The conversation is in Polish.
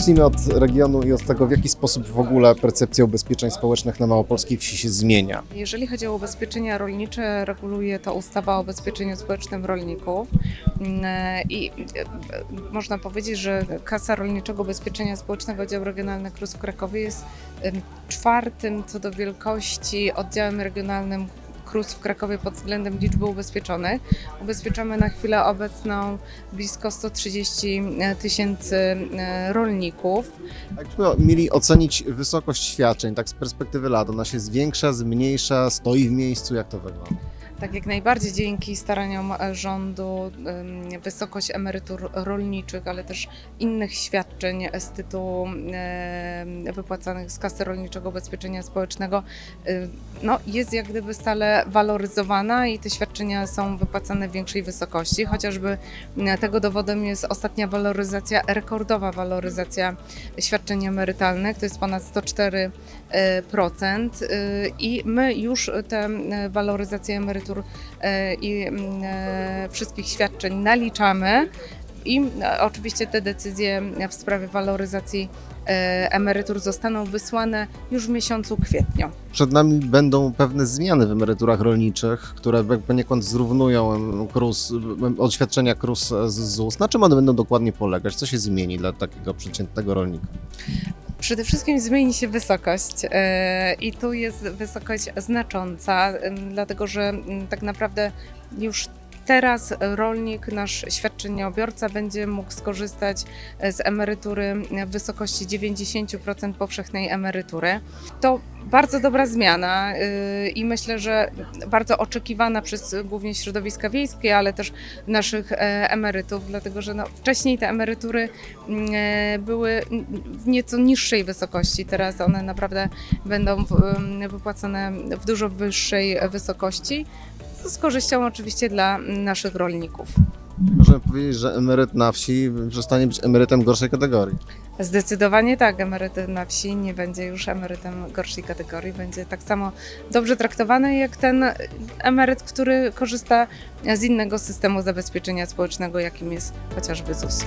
zacznijmy od regionu i od tego, w jaki sposób w ogóle percepcja ubezpieczeń społecznych na małopolskiej wsi się zmienia. Jeżeli chodzi o ubezpieczenia rolnicze, reguluje to ustawa o ubezpieczeniu społecznym rolników Mm, i e, można powiedzieć, że Kasa Rolniczego Ubezpieczenia Społecznego Oddział Regionalny KRUS w Krakowie jest czwartym co do wielkości oddziałem regionalnym KRUS w Krakowie pod względem liczby ubezpieczonych. Ubezpieczamy na chwilę obecną blisko 130 tysięcy e, rolników. Jakbyśmy mieli ocenić wysokość świadczeń, tak z perspektywy lat, ona się zwiększa, zmniejsza, stoi w miejscu, jak to wygląda? Tak jak najbardziej dzięki staraniom e, rządu wysokość emerytur rolniczych, ale też innych świadczeń z tytułu wypłacanych z Kasy Rolniczego Ubezpieczenia Społecznego no, jest jak gdyby stale waloryzowana i te świadczenia są wypłacane w większej wysokości. Chociażby tego dowodem jest ostatnia waloryzacja, rekordowa waloryzacja świadczeń emerytalnych, to jest ponad 104 e, procent y, i my już tę e, waloryzację emerytur e, i mm, e, wszystkich świadczeń naliczamy i e, oczywiście te decyzje w sprawie waloryzacji emerytur zostaną wysłane już w miesiącu kwietniu. Przed nami będą pewne zmiany w emeryturach rolniczych, które poniekąd zrównują KRUS, odświadczenia KRUS z ZUS. Na czym one będą dokładnie polegać? Co się zmieni dla takiego przeciętnego rolnika? Przede wszystkim zmieni się wysokość e, i tu jest wysokość znacząca, dlatego że mm, tak naprawdę już teraz rolnik, nasz świadczeniobiorca będzie mógł skorzystać e, z emerytury w wysokości 90% powszechnej emerytury. To bardzo dobra zmiana e, i myślę, że bardzo oczekiwana przez głównie środowiska wiejskie, ale też naszych e, emerytów, dlatego że no, wcześniej te emerytury mm, były w nieco niższej wysokości. Teraz one naprawdę będą em, wypłacane w dużo wyższej wysokości, z korzyścią oczywiście dla naszych rolników. Możemy powiedzieć, że emeryt na wsi przestanie być emerytem gorszej kategorii. Zdecydowanie tak, emeryt na wsi nie będzie już emerytem gorszej kategorii, będzie tak samo dobrze traktowany jak ten emeryt, który korzysta z innego systemu zabezpieczenia społecznego, jakim jest chociażby ZUS.